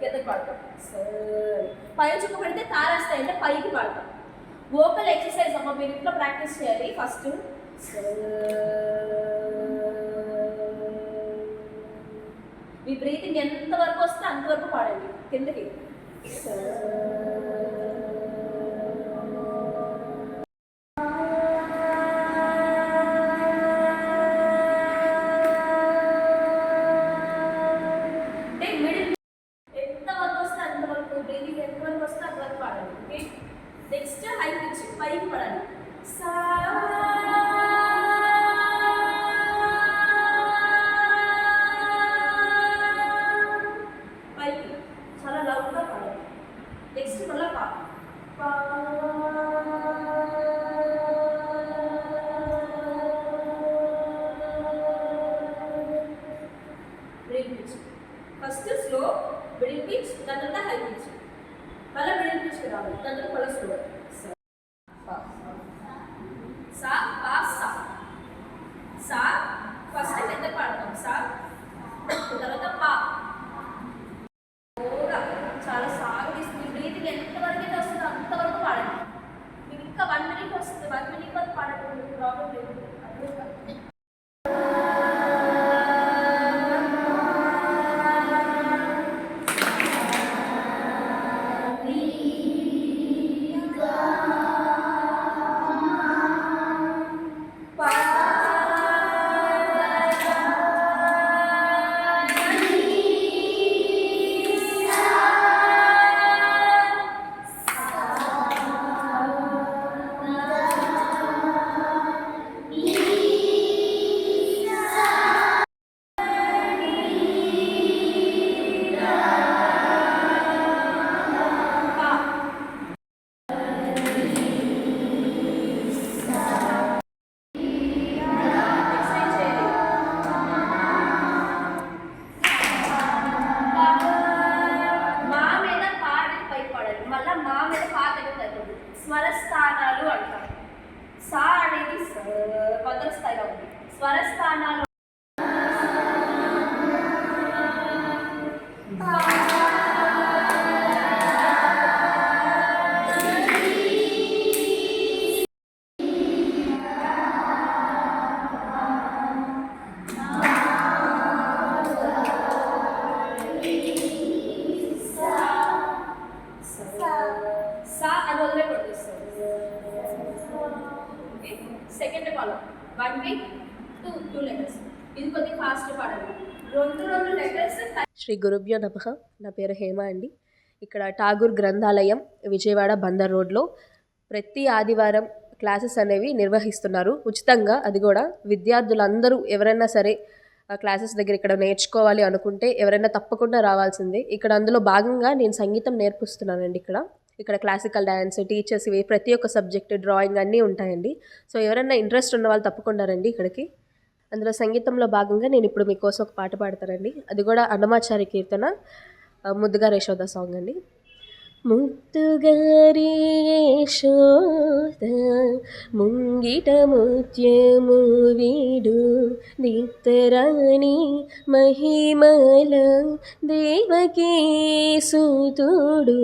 కిందకి పాడతాం పై చుక్క పెడితే తారేస్తాయి అంటే పైకి పాడతాం వోకల్ ఎక్సర్సైజ్ అమ్మ మీరు ఇంట్లో ప్రాక్టీస్ చేయాలి ఫస్ట్. మీ బ్రీతింగ్ ఎంత వరకు వస్తే అంతవరకు పాడండి కిందకి. నెక్స్ట్ హై పిచ్ పైకి పడాలి సా Fast రెండు రెండు లెటర్స్ శ్రీ గురుభ్యో నమ. నా పేరు హేమ అండి. ఇక్కడ ఠాగూర్ గ్రంథాలయం విజయవాడ బందర్ రోడ్లో ప్రతి ఆదివారం క్లాసెస్ అనేవి నిర్వహిస్తున్నారు. ఉచితంగా అది కూడా విద్యార్థులందరూ ఎవరైనా సరే క్లాసెస్ దగ్గర ఇక్కడ నేర్చుకోవాలి అనుకుంటే ఎవరైనా తప్పకుండా రావాల్సిందే. ఇక్కడ అందులో భాగంగా నేను సంగీతం నేర్పిస్తున్నానండి ఇక్కడ. ఇక్కడ క్లాసికల్ డ్యాన్స్ టీచర్స్ ఇవి ప్రతి ఒక్క సబ్జెక్ట్ డ్రాయింగ్ అన్నీ ఉంటాయండి. సో ఎవరైనా ఇంట్రెస్ట్ ఉన్న వాళ్ళు తప్పకుండా రండి ఇక్కడికి. అందులో సంగీతంలో భాగంగా నేను ఇప్పుడు మీకోసం ఒక పాట పాడతానండి. అది కూడా అన్నమాచారి కీర్తన ముద్దుగా యశోద సాంగ్ అండి. ముద్దుగారి యశోద ముంగిట ముత్యము వీడు నిత్తరాణి మహిమల దేవకీ సుతుడు.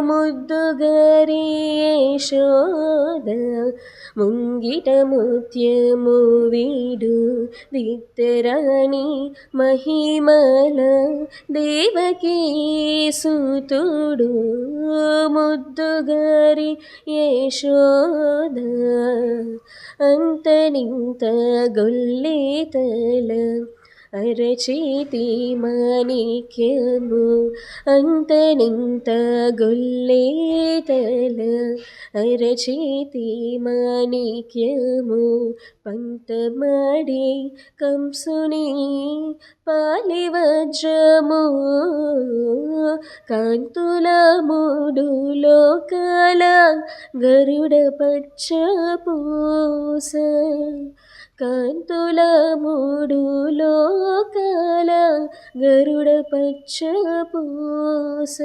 ముద్దుగారి యశోద ముంగిట ముత్యము వీడు దిత్తరాణి మహిమల దేవకీ సుతుడు ముద్దుగారి యశోద అంతనింత గొల్లేతల అరచేతి మాణిక్యము అంతనింత గొల్లేతల అరచేతి మాణిక్యము పంతమాడి కంసుని పాలివజ్రము కాంతుల మూడు లోకాల గరుడ పచ్చ పూస. కాంతుల మూడు లోకాల గరుడ పచ్చ పూస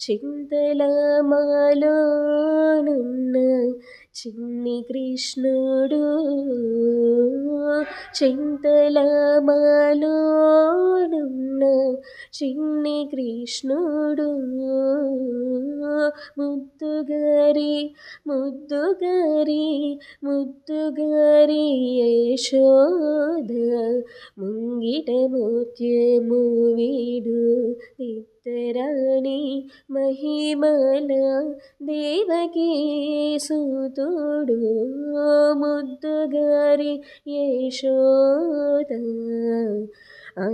చింతల మాలోనున్న చిన్ని కృష్ణుడు చింతల మాలోనున్న చిన్ని కృష్ణుడు ముద్దుగారి ముద్దుగారి ముద్దుగారి యశోద ముంగిట ముత్యము వీడు నిత్తరాణి మహిమల దేవకీ సుతుడు ముద్దుగారి యశోద ఆ.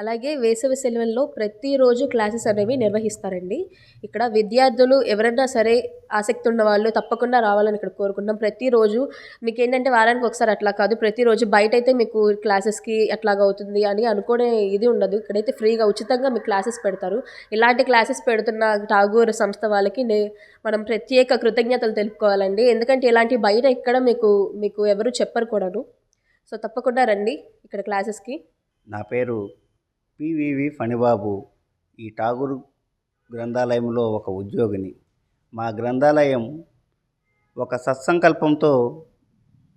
అలాగే వేసవి సెలవుల్లో ప్రతిరోజు క్లాసెస్ అనేవి నిర్వహిస్తారండి. ఇక్కడ విద్యార్థులు ఎవరైనా సరే ఆసక్తి ఉన్న వాళ్ళు తప్పకుండా రావాలని ఇక్కడ కోరుకుంటున్నాం. ప్రతిరోజు మీకు ఏంటంటే వారానికి ఒకసారి అట్లా కాదు ప్రతిరోజు బయట అయితే మీకు క్లాసెస్కి అట్లాగా అవుతుంది అని అనుకునే ఇది ఉండదు. ఇక్కడైతే ఫ్రీగా ఉచితంగా మీకు క్లాసెస్ పెడతారు. ఇలాంటి క్లాసెస్ పెడుతున్న ఠాగూర్ సంస్థ వాళ్ళకి నే మనం ప్రత్యేక కృతజ్ఞతలు తెలుపుకోవాలండి. ఎందుకంటే ఇలాంటి బయట ఇక్కడ మీకు మీకు ఎవరు చెప్పరు కూడాను. సో తప్పకుండా రండి ఇక్కడ క్లాసెస్కి. నా పేరు పివివి ఫణిబాబు ఈ ఠాగూర్ గ్రంథాలయంలో ఒక ఉద్యోగిని. మా గ్రంథాలయం ఒక సత్సంకల్పంతో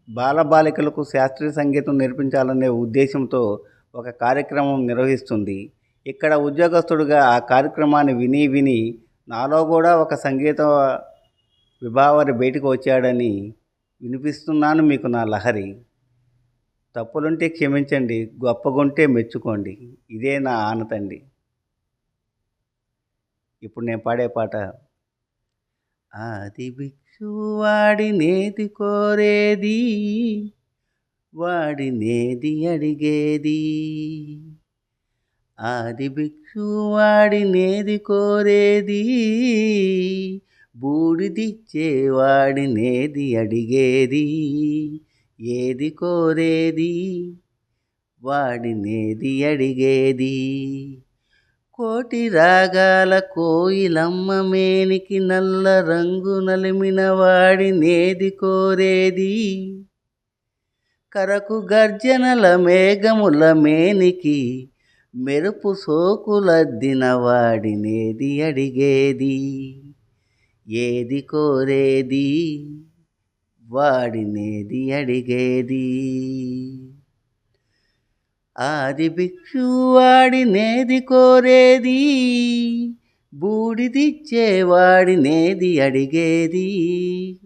బాలబాలికలకు శాస్త్రీయ సంగీతం నేర్పించాలనే ఉద్దేశంతో ఒక కార్యక్రమం నిర్వహిస్తుంది. ఇక్కడ ఉద్యోగస్తుడుగా ఆ కార్యక్రమాన్ని విని విని నాలో కూడా ఒక సంగీత విభావరి బయటకు వచ్చాడని వినిపిస్తున్నాను మీకు నా లహరి. తప్పులుంటే క్షమించండి గొప్పగుంటే మెచ్చుకోండి. ఇదే నా ఆనతండి ఇప్పుడు నేను పాడే పాట. ఆది భిక్షు వాడి నేది కోరేది వాడి నేది అడిగేది. ఆది భిక్షు వాడి నేది కోరేది బూడిదిచ్చే వాడి నేది అడిగేది. ఏది కోరేది? వాడినేది అడిగేది? కోటి రాగాల కోయిలమ్మ మేనికి నల్ల రంగు నలిమిన వాడినేది కోరేది? కరకు గర్జనల మేఘముల మేనికి మెరుపు సోకులద్దిన వాడినేది అడిగేది? ఏది కోరేది? వాడినేది అడిగేది. ఆది భిక్షు వాడినేది కోరేది. బూడిదిచ్చేవాడినేది అడిగేది.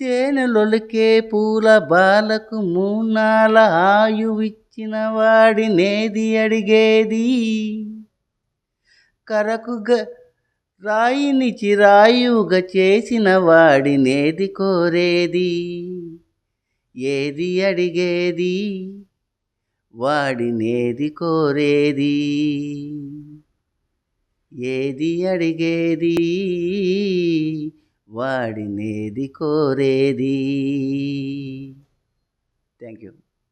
తేనెలొలికే పూల బాలకు మూనాల ఆయువిచ్చిన వాడినేది అడిగేది. కరకు గ రాయిని చిరాయుగా చేసిన వాడినేది కోరేది? ఏది అడిగేది? వాడినేది కోరేది? ఏది అడిగేది? వాడినేది కోరేది? Thank you.